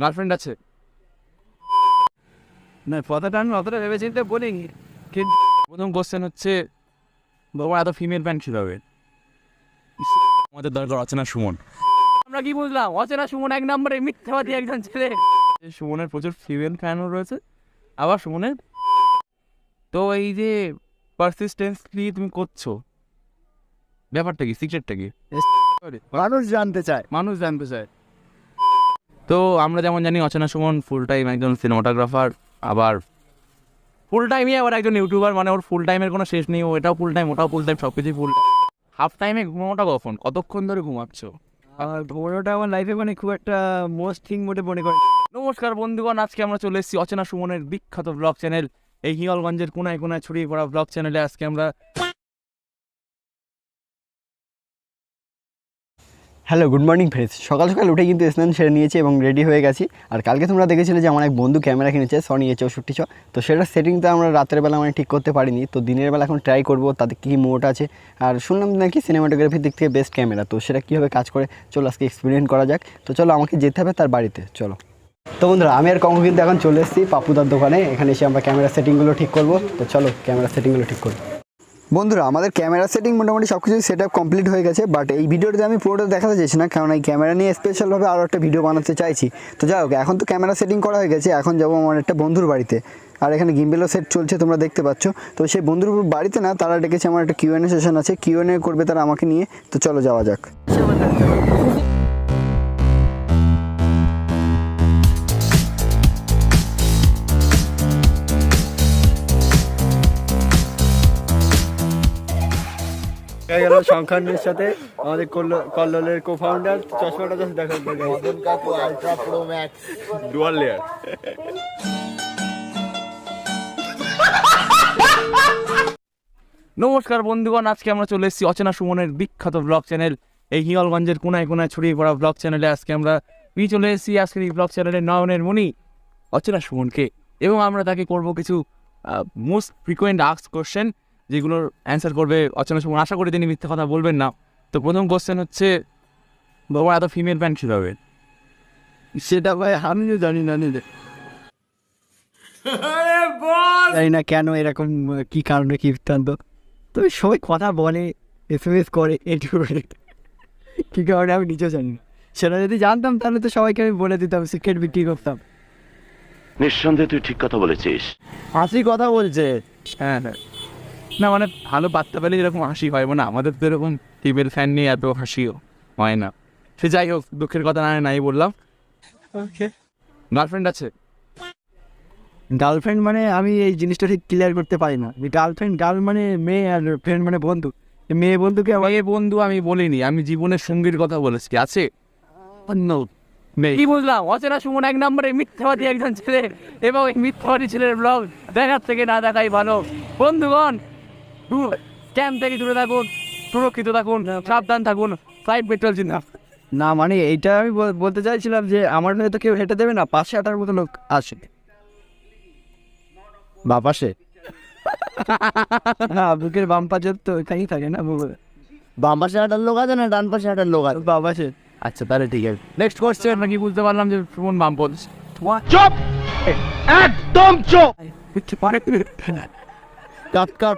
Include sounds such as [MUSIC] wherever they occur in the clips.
Girlfriend আছে। না কথাটা আমি অতটা ভেবে চিন্তে বলিনি। কিন্তু প্রথম কোশ্চেন হচ্ছে বাবা এত ফিমেল প্যান্ট কীভাবে? আমাদের দরকার অচেনা সুমন। আমরা কি বুঝলাম? অচেনা সুমন এক নম্বরে মিথ্যাবাদী একজন ছেলে। সুমনের প্রচুর ফিমেল ফ্যানও রয়েছে। আবার সুমনের? তো এই যে পারসিস্টেন্সলি তুমি করছ ব্যাপারটা কি? সিক্রেটটা কি? মানুষ জানতে চায়। মানুষ জানতে চায়। তো আমরা যেমন জানি অচেনা সুমন ফুল টাইম একজন সিনেমাটোগ্রাফার আবার ফুল টাইমই আবার একজন ইউটিউবার মানে ওর ফুল টাইমের কোনো শেষ নেই ও এটাও ফুল টাইম ওটাও ফুল টাইম সব কিছুই ফুল হাফ টাইমে ঘুমানোটা কখন? কতক্ষণ ধরে ঘুমাচ্ছ? আর ঘোরাটা আমার লাইফে মানে খুব একটা মোস্ট থিং মোটে মনে করে নমস্কার বন্ধুগণ আজকে আমরা চলে এসেছি অচেনা সুমনের বিখ্যাত ব্লগ চ্যানেল এই হিয়ালগঞ্জের কোনায় কোনায় ছড়িয়ে পড়া ব্লগ চ্যানেলে আজকে আমরা হ্যালো গুড মর্নিং ফ্রেন্ডস সকাল সকাল উঠে কিন্তু স্নান সেরে নিয়েছি এবং রেডি হয়ে গেছি। আর কালকে তোমরা দেখেছিলে যে আমার এক বন্ধু ক্যামেরা কিনেছে সনি এ চৌষট্টি ছ। তো সেটার সেটিংটা আমরা রাতের বেলা মানে ঠিক করতে পারিনি। তো দিনের বেলা এখন ট্রাই করব, তাতে কী মোড আছে। আর শুনলাম নাকি সিনেমাটোগ্রাফির দিক থেকে বেস্ট ক্যামেরা তো সেটা কীভাবে কাজ করে, চলো আজকে এক্সপিরিয়েন্স করা যাক। তো চলো, আমাকে যেতে হবে তার বাড়িতে। চলো। তো বন্ধুরা, আমি আর কঙ্ক কিন্তু এখন চলে এসেছি পাপুদার দোকানে। এখানে এসে আমরা ক্যামেরা সেটিংগুলো ঠিক করব। তো চলো ক্যামেরা সেটিংগুলো ঠিক করব বন্ধুরা, আমাদের ক্যামেরা সেটিং মোটামুটি সব কিছু সেট আপ কমপ্লিট হয়ে গেছে বাট এই ভিডিওটাতে আমি পুরোটা দেখাতে চাইছি না কারণ এই ক্যামেরা নিয়ে স্পেশালভাবে আরও একটা ভিডিও বানাতে চাইছি। তো যাই হোক, এখন তো ক্যামেরা সেটিং করা হয়ে গেছে, এখন যাব আমার একটা বন্ধুর বাড়িতে। আর এখানে গিম্বেলও সেট চলছে, তোমরা দেখতে পাচ্ছ। তো সেই বন্ধুর বাড়িতে না, তারা ডেকেছে আমার একটা কিউএনএ সেশন আছে কিউএনএ করবে তারা আমাকে নিয়ে। তো চলো যাওয়া যাক। গেল সংখ্যানের সাথে। আমাদের কল্লোলের কো ফাউন্ডার চশমাটা জাস্ট দেখা কাকু ultra pro max dual layer নমস্কার বন্ধুগণ আজকে আমরা চলে এসেছি অচেনা সুমনের বিখ্যাত ব্লগ চ্যানেল এই হিয়ালগঞ্জের কোনায় কোনায় ছড়িয়ে পড়া ব্লগ চ্যানেলে আজকে আমরা পেয়ে চলে এসেছি। আজকের এই ব্লগ চ্যানেলের নয়নের মণি অচেনা সুমনকে। এবং আমরা তাকে করব কিছু মোস্ট ফ্রিকোয়েন্ট আক্স কোশ্চেন যেগুলোর অ্যান্সার করবে অচেনা সময়। আশা করি তিনি মিথ্যে কথা বলবেন না। তো প্রথম কোশ্চেন হচ্ছে বাবা এত ফিমেল প্যান্ট কীভাবে? সেটা ভাই আমিও জানি না নিজে। [LAUGHS] জানি না কেন এরকম কি কারণে কি বৃত্তান্ত। তবে সবাই কথা বলে এস এম এস করে। এটুকু কী কারণে আমি নিজেও জানি না। সেটা যদি জানতাম তাহলে তো সবাইকে আমি বলে দিতাম সিক্রেট বিক্রি করতাম। নিঃসন্দেহে তুই ঠিক কথা বলেছিস। হাসি কথা বলছে। হ্যাঁ হ্যাঁ। না মানে ভালো বার্তা পেলে এরকম হাসি হয় মানে আমাদের তো এরকম টিমের ফ্যান নিয়ে এত হাসিও হয় না। সে যাই হোক দুঃখের কথা না নাই বললাম। ওকে গার্লফ্রেন্ড আছে? গার্লফ্রেন্ড মানে আমি এই জিনিসটা ঠিক ক্লিয়ার করতে পারি না। গার্লফ্রেন্ড গার্ল মানে মেয়ে আর ফ্রেন্ড মানে বন্ধু। মেয়ে বন্ধুকে মেয়ে বন্ধু আমি বলিনি আমি জীবনের সঙ্গীর কথা বলেছি আছে? কি বুঝলাম অচেনা সুমন এক নম্বরে মিথ্যাবাদী একজন ছেলে এবং এই মিথ্যাবাদী ছেলের ব্লগ দেখার থেকে না দেখাই ভালো। বন্ধুগণ ক্যাম্প থেকে দূরে থাকুন সুরক্ষিত থাকুন সাবধান থাকুন ফাইভ পেট্রোল চিন্তা না মানে এইটা আমি বল- বলতে চাইছিলাম যে আমার হয়তো কেউ হেঁটে দেবে না পাশে আটার মতো লোক আসে। বা পাশে? হ্যাঁ বুকের বাম পাশে তো এখানেই থাকে না বাম পাশে হাঁটার লোক আছে না ডান পাশে হাঁটার লোক আছে? বা পাশে? আচ্ছা তাহলে ঠিক আছে। নেক্সট কোশ্চেন নাকি বুঝতে পারলাম যে সুমন বাম বলছে কাট কাট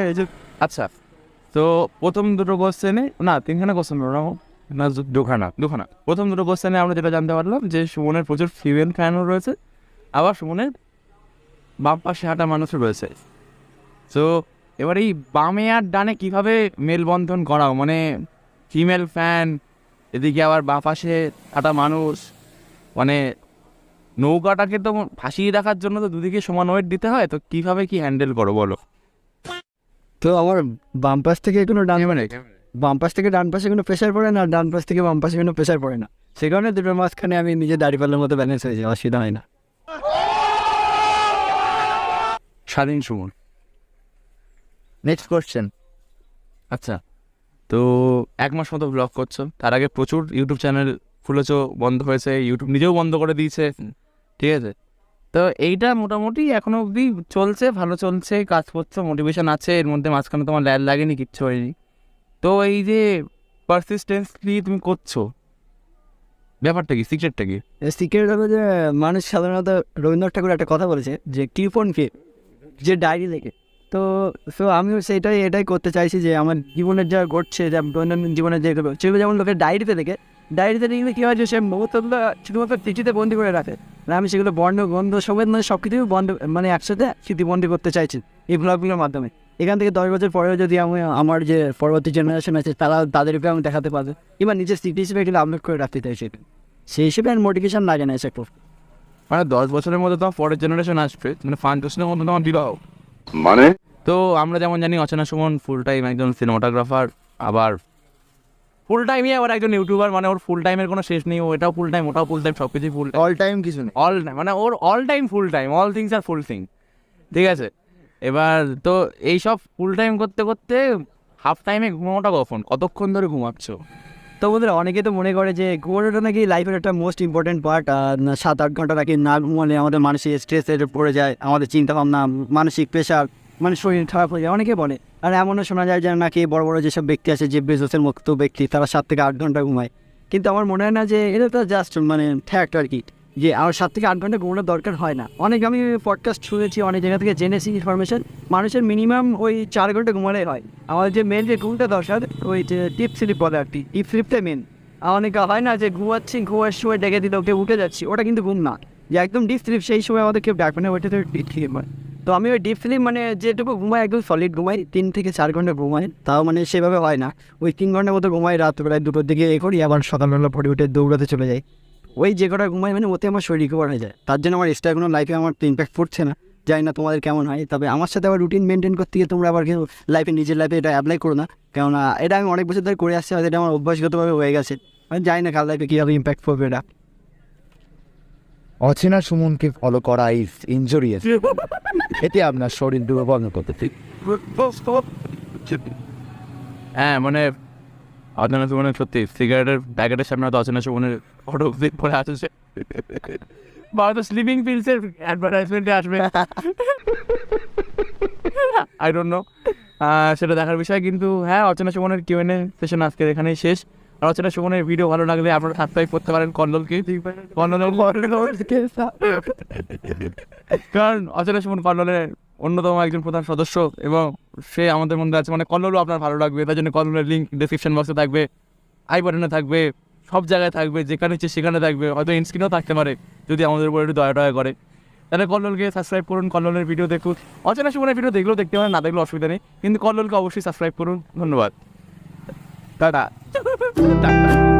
এই যে আচ্ছা তো প্রথম দুটো কোশ্চেনে না তিনখানা কোশ্চেন না দু- দুখানা। দুখানা। প্রথম দুটো কোশ্চেনে আমরা যেটা জানতে পারলাম যে সুমনের প্রচুর ফিমেল ফ্যানও রয়েছে আবার সুমনের বাম পাশে হাঁটা মানুষও রয়েছে। তো এবার এই বামে আর ডানে কীভাবে মেলবন্ধন করাও? মানে ফিমেল ফ্যান এদিকে আবার বা পাশে হাঁটা মানুষ মানে নৌকাটাকে তো ফাঁসিয়ে রাখার জন্য তো দুদিকে সমান ওয়েট দিতে হয় তো কীভাবে কি হ্যান্ডেল করো বলো? তো আমার বাম পাশ থেকে কোনো ডান মানে বাম পাশ থেকে ডান পাশে কোনো প্রেশার পড়ে না আর ডান পাশ থেকে বাম পাশে কোনো প্রেশার পড়ে না। সে কারণে দুটোর মাঝখানে আমি নিজে দাড়ি পাল্লার মতো ব্যালেন্স হয়ে যাই অসুবিধা হয় না। স্বাধীন সুমন। নেক্সট কোশ্চেন আচ্ছা তো এক মাস মতো ব্লগ করছ তার আগে প্রচুর ইউটিউব চ্যানেল খুলেছো বন্ধ হয়েছে ইউটিউব নিজেও বন্ধ করে দিয়েছে ঠিক আছে? তো এইটা মোটামুটি এখনও অবধি চলছে, ভালো চলছে, কাজ করছ মোটিভেশন আছে, এর মধ্যে মাঝখানে তোমার ল্যাদ লাগেনি, কিচ্ছু হয়নি। তো এই যে পারসিস্টেন্সলি তুমি করছ, ব্যাপারটা কি সিক্রেটটা কি? সিক্রেট হলো যে মানুষ সাধারণত রবীন্দ্রনাথ ঠাকুর একটা কথা বলেছে যে কিপন কে যে ডায়েরি লেখে। তো সো আমিও সেটাই, এটাই করতে চাইছি যে আমার জীবনের যা ঘটছে, যা দৈনন্দিন জীবনের যেগুলো সেগুলো যেমন লোকের ডায়েরিতে লেখে ডায়েরিতে লিখলে কী হয় যে সে মুহূর্তগুলো শুধুমাত্র চিঠিতে বন্দি করে রাখে? না আমি সেগুলো বর্ণ গন্ধ সবের মানে সব কিছুই বন্ধ মানে একসাথে স্মৃতিবন্দি করতে চাইছি এই ব্লগগুলোর মাধ্যমে। এখান থেকে দশ বছর পরেও যদি আমি আমার যে পরবর্তী জেনারেশন আছে তারা তাদেরকে আমি দেখাতে পারব। কিংবা নিজের স্মৃতি হিসেবে এগুলো আপলোড করে রাখতে চাইছি সেই হিসেবে আর মোটিভেশন লাগে না এসে মানে দশ বছরের মধ্যে তোমার পরের জেনারেশন আসবে মানে ফান্ডেশনের মধ্যে তোমার বিবাহ মানে? তো আমরা যেমন জানি অচেনা সুমন ফুল টাইম একজন সিনেমাটোগ্রাফার আবার ফুল টাইমই আবার একজন ইউটিউবার মানে ওর ফুল টাইমের কোনো শেষ নেই ও এটাও ফুল টাইম ওটাও ফুল টাইম সব কিছুই ফুল অল টাইম কিছু নেই। অল টাইম মানে ওর all time full time all things আর ফুল থিং ঠিক আছে? এবার তো এই সব ফুল টাইম করতে করতে হাফ টাইমে ঘুমানোটা কখন? কতক্ষণ ধরে ঘুমাচ্ছ? তো বন্ধুরা অনেকে তো মনে করে যে ঘুমানোটা নাকি লাইফের একটা মোস্ট ইম্পর্টেন্ট পার্ট আর সাত আট ঘণ্টা নাকি না ঘুমালে আমাদের মানসিক স্ট্রেসের পড়ে যায় আমাদের চিন্তা ভাবনা মানসিক প্রেশার মানে শরীর খারাপ হয়ে যায়। অনেকে বলে, আর এমনও শোনা যায় যে নাকি বড় বড় যেসব ব্যক্তি আছে, যে বেজোসের মুক্ত ব্যক্তি, তারা সাত থেকে আট ঘণ্টা ঘুমায়। কিন্তু আমার মনে হয় না যে এটা তো জাস্ট মানে ফ্যাক্ট আর কি, যে আমার সাত থেকে আট ঘণ্টা ঘুমানোর দরকার হয় না। অনেক আমি পডকাস্ট শুনেছি, অনেক জায়গা থেকে জেনেছি ইনফরমেশন মানুষের মিনিমাম ওই চার ঘণ্টা ঘুমালেই হয়। আমাদের যে মেন যে ঘুমটা দরকার, ওই যে টিপ স্লিপ বলে আর কি টিপ স্লিপটা মেন অনেকে হয় না যে ঘুমাচ্ছি, ঘুমার সময় ডেকে দিল কেউ উঠে যাচ্ছি, ওটা কিন্তু ঘুম না। যে একদম ডিপ স্লিপ সেই সময় আমাদের কেউ ডাকবে না ওইটা তো ডিপ স্লিপ হয় তো আমি ওই ডিপ মানে যেটুকু ঘুমাই, একদম সলিড ঘুমাই, তিন থেকে চার ঘণ্টা ঘুমাই। তাও মানে সেভাবে হয় না। ওই তিন ঘণ্টার মতো ঘুমাই রাত্রবেলায় দুটোর দিকে এ করি, আবার সকালবেলা পরে উঠে দৌড়াতে চলে যাই। ওই যে কটা ঘুমাই মানে ওতে আমার শরীর রিকভার হয়ে যায়। তার জন্য আমার এক্সট্রা কোনো লাইফে আমার ইম্প্যাক্ট পড়ছে না। জানি না তোমাদের কেমন হয়, তবে আমার সাথে আবার রুটিন মেনটেন করতে গিয়ে তোমরা আবার লাইফে নিজের লাইফে এটা অ্যাপ্লাই করো না। কেননা এটা আমি অনেক বছর ধরে করে আসছি, হয়তো এটা আমার অভ্যাসগতভাবে হয়ে গেছে। আমি জানি না কার লাইফে কীভাবে ইম্প্যাক্ট পড়বে এটা। অচেনা সুমনকে ফলো করা ইজ ইনজুরিয়াস এতে আপনার শরীর দুর্বল করতে হ্যাঁ মানে অচেনা সুমনের সত্যি সিগারেটের প্যাকেটের সামনে হয়তো অচেনা সুমনের ফটো পরে আসছে। হয়তো স্লিপিং পিলসের অ্যাডভার্টাইজমেন্টে আসবে। আই ডোন্ট নো সেটা দেখার বিষয়, কিন্তু হ্যাঁ অচেনা সুমনের কিউ এন সেশন আজকের এখানেই শেষ। আর অচেনা সুমনের ভিডিও ভালো লাগলে আপনারা সাবস্ক্রাইব করতে পারেন কন্ডলের কারণ অচেনা সুমন কল্লোলের অন্যতম একজন প্রধান সদস্য এবং সে আমাদের মধ্যে আছে। মানে কল্লোলও আপনার ভালো লাগবে, তার জন্য কল্লোলের লিঙ্ক ডিসক্রিপশন বক্সে থাকবে আই বাটনে থাকবে, সব জায়গায় থাকবে, যেখানে ইচ্ছে সেখানে থাকবে, হয়তো ইনস্ক্রিনেও থাকতে পারে, যদি আমাদের উপর একটু দয়া টয়া করে। তাহলে কল্লোলকে সাবস্ক্রাইব করুন কল্লোলের ভিডিও দেখুন। অচেনা সুমনের ভিডিও দেখলেও দেখতে পারেন, না দেখলেও অসুবিধা নেই, কিন্তু কল্লোলকে অবশ্যই সাবস্ক্রাইব করুন। ধন্যবাদ। টাটা। টাটা